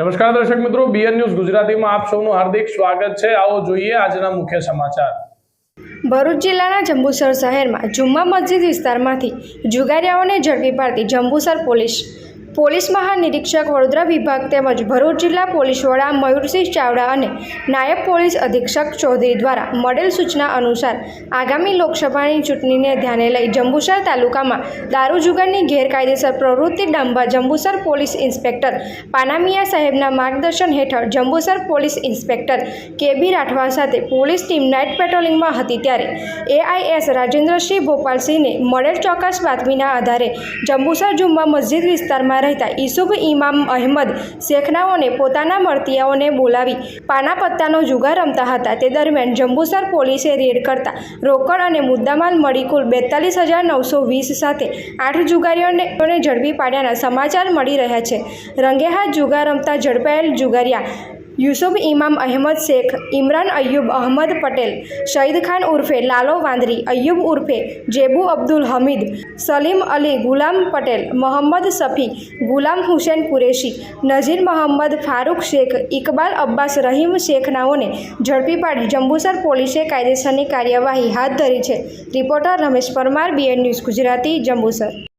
નમસ્કાર દર્શક મિત્રો બીએન ન્યૂઝ ગુજરાતીમાં આપ સૌનું હાર્દિક સ્વાગત છે. આવો જોઈએ આજના મુખ્ય સમાચાર. ભરૂચ જિલ્લાના જંબુસર શહેરમાં જુમ્મા મસ્જિદ વિસ્તારમાંથી જુગારિયાઓને ઝડપી પાડતી જંબુસર પોલીસ પોલીસ મહાનિરીક્ષક વડોદરા વિભાગ તેમજ ભરૂચ જિલ્લા પોલીસ વડા મયુરસિંહ ચાવડા અને નાયબ પોલીસ અધિક્ષક ચૌધરી દ્વારા મળેલ સૂચના અનુસાર આગામી લોકસભાની ચૂંટણીને ધ્યાને લઈ જંબુસર તાલુકામાં દારૂ જુગારની ગેરકાયદેસર પ્રવૃત્તિ ડામવા જંબુસર પોલીસ ઇન્સ્પેક્ટર પાનામિયા સાહેબના માર્ગદર્શન હેઠળ જંબુસર પોલીસ ઇન્સ્પેક્ટર કે બી રાઠવા સાથે પોલીસ ટીમ નાઇટ પેટ્રોલિંગમાં હતી ત્યારે એઆઈએસ રાજેન્દ્રસિંહ ભોપાલસિંહને મળેલ ચોક્કસ બાતમીના આધારે જંબુસર જુમ્મા મસ્જિદ વિસ્તારમાં રહેતા ઈસુફ ઇમામ અહેમદ શેખનાઓને પોતાના મળતિયાઓને બોલાવી પાના પત્તાનો જુગાર રમતા હતા. તે દરમિયાન જંબુસર પોલીસે રેડ કરતા રોકડ અને મુદ્દામાલ મળી કુલ બેતાલીસ હજાર નવસો વીસ સાથે આઠ જુગારીઓને ઝડપી પાડ્યાના સમાચાર મળી રહ્યા છે. રંગેહાથ જુગાર રમતા ઝડપાયેલ જુગારિયા યુસુફ ઇમામ અહેમદ શેખ, ઇમરાન અય્યુબ અહમદ પટેલ, શહીદ ખાન ઉર્ફે લાલો વાંદરી અયુબ ઉર્ફે જેબુ અબ્દુલ હમીદ, સલીમ અલી, ગુલામ પટેલ, મોહમ્મદ સફી, ગુલામ હુસેન કુરેશી, નઝીર મોહમ્મદ, ફારૂક શેખ, ઇકબાલ અબ્બાસ રહીમ શેખનાઓને ઝડપી પાડી જંબુસર પોલીસે કાયદેસરની કાર્યવાહી હાથ ધરી છે. Reporter Ramesh Parmar, BN news Gujarati, Jambusar.